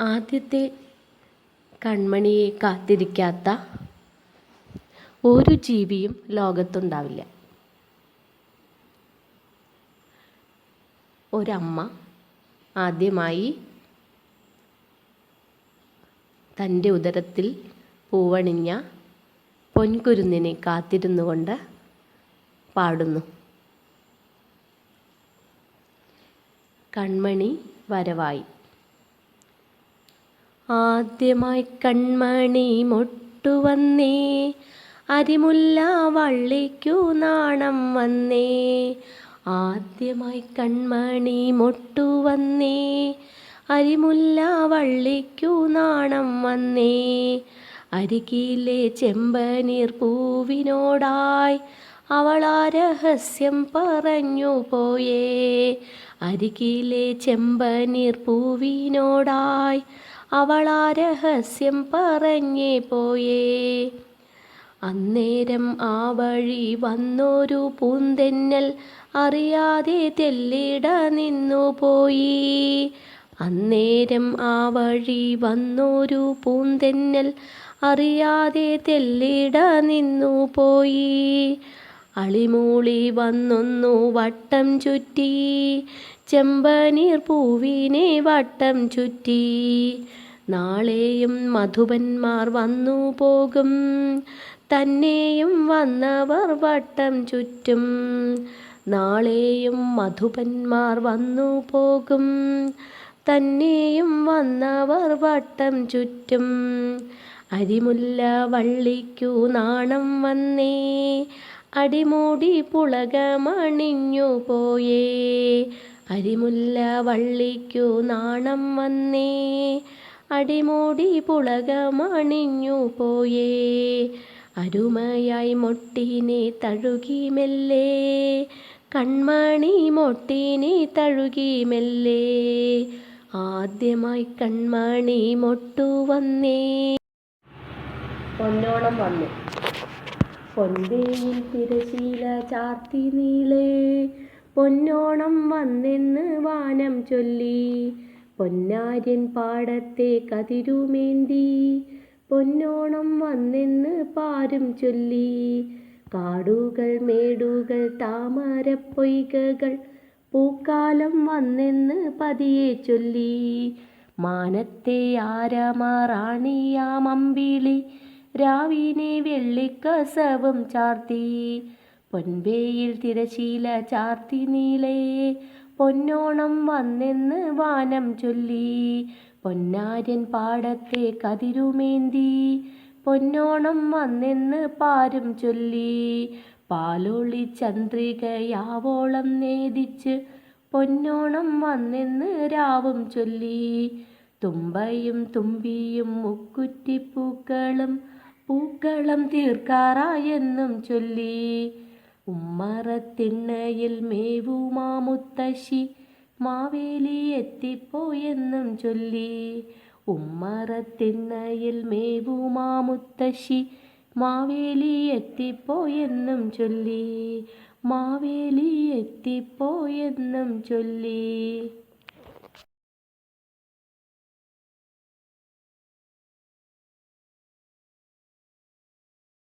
ആദ്യത്തെ കൺമണിയെ കാത്തിരിക്കാത്ത ഒരു ജീവിയും ലോകത്തുണ്ടാവില്ല. ഒരമ്മ ആദ്യമായി തന്റെ ഉദരത്തിൽ പൂവണിഞ്ഞ പൊൻകുരുന്നിനെ കാത്തിരുന്നു കൊണ്ട് പാടുന്നു. കൺമണി വരവായി. ആദ്യമായി കൺമണി മൊട്ടുവന്നേ അരിമുല്ല വള്ളിക്കു നാണം വന്നേ. ആദ്യമായി കൺമണി മൊട്ടുവന്നേ അരിമുല്ല വള്ളിക്കു നാണം വന്നേ. അരികിലെ ചെമ്പനീർ പൂവിനോടായി അവളാ രഹസ്യം പറഞ്ഞു പോയേ. അരികിലെ ചെമ്പനീർ പൂവിനോടായി അവളാ രഹസ്യം പറഞ്ഞേ പോയേ. അന്നേരം ആ വഴി വന്നൊരു പൂന്തെന്നൽ അറിയാതെ തെല്ലിട നിന്നു പോയി. അന്നേരം ആ വഴി വന്നൊരു പൂന്തെന്നൽ അറിയാതെ തെല്ലിട നിന്നു പോയി. അളിമൂളി വന്നൊന്നു വട്ടം ചുറ്റി ചെമ്പനീർ പൂവിനെ വട്ടം ചുറ്റി. നാളെയും മധുപന്മാർ വന്നു പോകും. തന്നെയും വന്നവർ വട്ടം ചുറ്റും. നാളെയും മധുപന്മാർ വന്നു പോകും. തന്നെയും വന്നവർ വട്ടം ചുറ്റും. അരിമുല്ല വള്ളിക്കു നാണം വന്നേ. അടിമൂടി പുളകമണിഞ്ഞു പോയേ. അരിമുല്ല വള്ളിക്കു നാണം വന്നേ. അടിമൂടി പുളകമണിഞ്ഞു പോയേ. അരുമയായി മൊട്ടിനെ തഴുകി മെല്ലെ കൺമണി മൊട്ടിനെ തഴുകി മെല്ലെ ആദ്യമായി കൺമണി മൊട്ടു വന്നേ. പൊന്നോണം വന്നു. പൊൻവേയിൽ തിരശീല ചാർത്തി നീളേ. പൊന്നോണം വന്നെന്ന് വാനം ചൊല്ലി. പൊന്നാര്യൻ പാടത്തെ കതിരുമേന്തി. പൊന്നോണം വന്നെന്ന് പാരും ചൊല്ലി. കാടുകൾ മേടുകൾ താമരപ്പൊയ്കകൾ പൂക്കാലം വന്നെന്ന് പതിയെ ചൊല്ലി. മാനത്തെ ആരമാറാണിയാമമ്പിളി രാവിനെ വെള്ളിക്കസവും ചാർത്തി. പൊൻവേയിൽ തിരശീല ചാർത്തി നീലേ. പൊന്നോണം വന്നെന്ന് വാനം ചൊല്ലി. പൊന്നാര്യൻ പാടത്തെ കതിരുമേന്തി. പൊന്നോണം വന്നെന്ന് പാരും ചൊല്ലി. പാലൊളി ചന്ദ്രികയാവോളം നേദിച്ച് പൊന്നോണം വന്നെന്ന് രാവും ചൊല്ലി. തുമ്പയും തുമ്പിയും മുക്കുറ്റിപ്പൂക്കളും പൂക്കളം തീർക്കാറായെന്നും ചൊല്ലി. ഉമ്മറത്തിണ്ണയിൽ മേവുമാ മാവേലി എത്തിപ്പോയെന്നും ചൊല്ലി. ഉമ്മറത്തിണ്ണയിൽ മേവുമാ മാവേലി എത്തിപ്പോയെന്നും ചൊല്ലി. മാവേലി എത്തിപ്പോയെന്നും ചൊല്ലി.